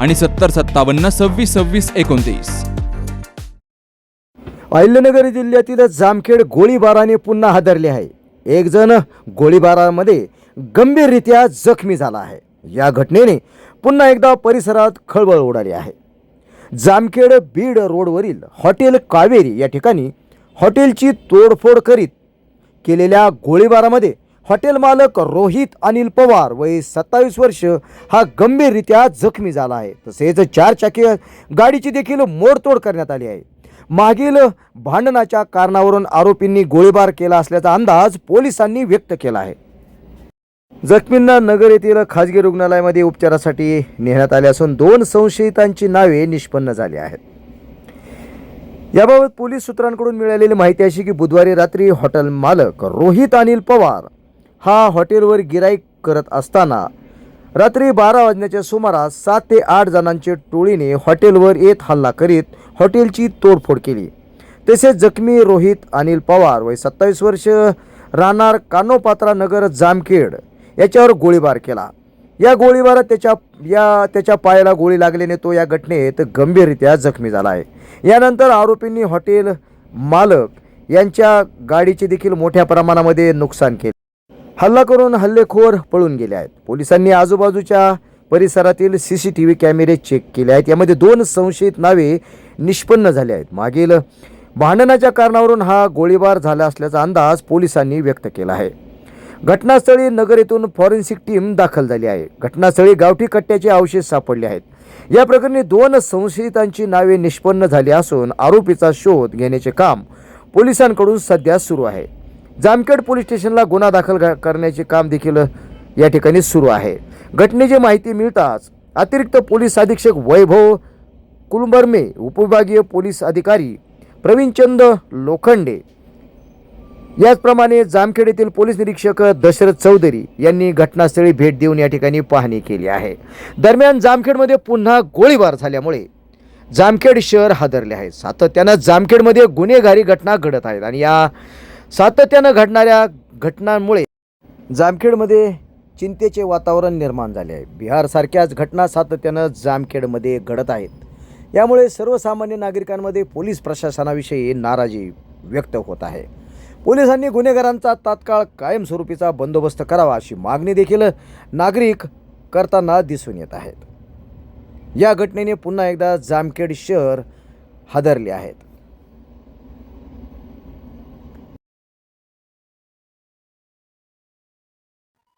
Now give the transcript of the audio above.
आणि सत्तर सत्तावन्न सव्वीस सव्वीस एकोणतीस. अहिल्यनगर जिल्ह्यातील जामखेड गोळीबाराने पुन्हा हादरले आहे. एक जण गोळीबारामध्ये गंभीररित्या जखमी झाला आहे. या घटनेने पुन्हा एकदा परिसरात खळबळ उडाली आहे. जामखेड बीड रोडवरील हॉटेल कावेरी या ठिकाणी हॉटेलची तोडफोड करीत केलेल्या गोळीबारामध्ये हॉटेल मालक रोहित अनिल पवार वय सत्तावीस वर्ष हा गंभीररित्या जखमी झाला आहे. तसेच चार चाकी गाडीची देखील मोडतोड करण्यात आली आहे. मागील भांडणाच्या कारणावरून आरोपींनी गोळीबार केला असल्याचा अंदाज पोलिसांनी व्यक्त केला आहे. जखमींना नगर येथील खाजगी रुग्णालयामध्ये उपचारासाठी नेण्यात आले असून दोन संशयितांची नावे निष्पन्न झाली आहेत. याबाबत पोलीस सूत्रांकडून मिळालेली माहिती अशी की बुधवारी रात्री हॉटेल मालक रोहित अनिल पवार हा हॉटेलवर गिराईक करत असताना रात्री बारा वाजण्याच्या सुमारास सात ते आठ जणांच्या टोळीने हॉटेलवर येत हल्ला करीत हॉटेलची तोडफोड केली. तसेच जखमी रोहित अनिल पवार वय सत्तावीस वर्ष राहणार कानोपात्रा नगर जामखेड याच्यावर गोळीबार केला. या गोळीबारात त्याच्या या त्याच्या पायाला गोळी लागल्याने तो या घटनेत गंभीररित्या जखमी झाला आहे यानंतर आरोपींनी हॉटेल मालक यांच्या गाडीचे देखील मोठ्या प्रमाणामध्ये नुकसान केले. हल्ला करून हल्लेखोर पळून गेले आहेत. पोलिसांनी आजूबाजूच्या परिसरातील सी सी टी व्ही कॅमेरे चेक केले आहेत. यामध्ये दोन संशयित नावे निष्पन्न झाले आहेत. मागील भांडणाच्या कारणावरून हा गोळीबार झाला असल्याचा अंदाज पोलिसांनी व्यक्त केला आहे. घटनास्थळी नगर येथून फॉरेन्सिक टीम दाखल झाली आहे. घटनास्थळी गावठी कट्ट्याचे अवशेष सापडले आहेत. या प्रकरणी दोन संशयितांची नावे निष्पन्न झाली असून आरोपीचा शोध घेण्याचे काम पोलिसांकडून सध्या सुरू आहे. जामखेड पोलीस स्टेशनला गुन्हा दाखल करण्याचे काम देखील या ठिकाणी सुरू आहे. घटनेची माहिती मिळताच अतिरिक्त पोलीस अधीक्षक वैभव कुलबर्मे उपविभागीय पोलीस अधिकारी प्रवीणचंद लोखंडे याचप्रमाणे जामखेड येथील पोलीस निरीक्षक दशरथ चौधरी यांनी घटनास्थळी भेट देऊन या ठिकाणी पाहणी केली आहे. दरम्यान जामखेडमध्ये पुन्हा गोळीबार झाल्यामुळे जामखेड शहर हादरले आहे. सातत्यानं जामखेडमध्ये गुन्हेगारी घटना घडत आहेत आणि या सातत्यानं घडणाऱ्या घटनांमुळे जामखेडमध्ये चिंतेचे वातावरण निर्माण झाले आहे. बिहारसारख्याच घटना सातत्यानं जामखेडमध्ये घडत आहेत. यामुळे सर्वसामान्य नागरिकांमध्ये पोलीस प्रशासनाविषयी नाराजी व्यक्त होत आहे. पोलिसांनी गुन्हेगारांचा तात्काळ कायमस्वरूपीचा बंदोबस्त करावा अशी मागणी देखील नागरिक करताना दिसून येत आहेत. या घटनेने पुन्हा एकदा जामखेड शहर हादरले आहेत.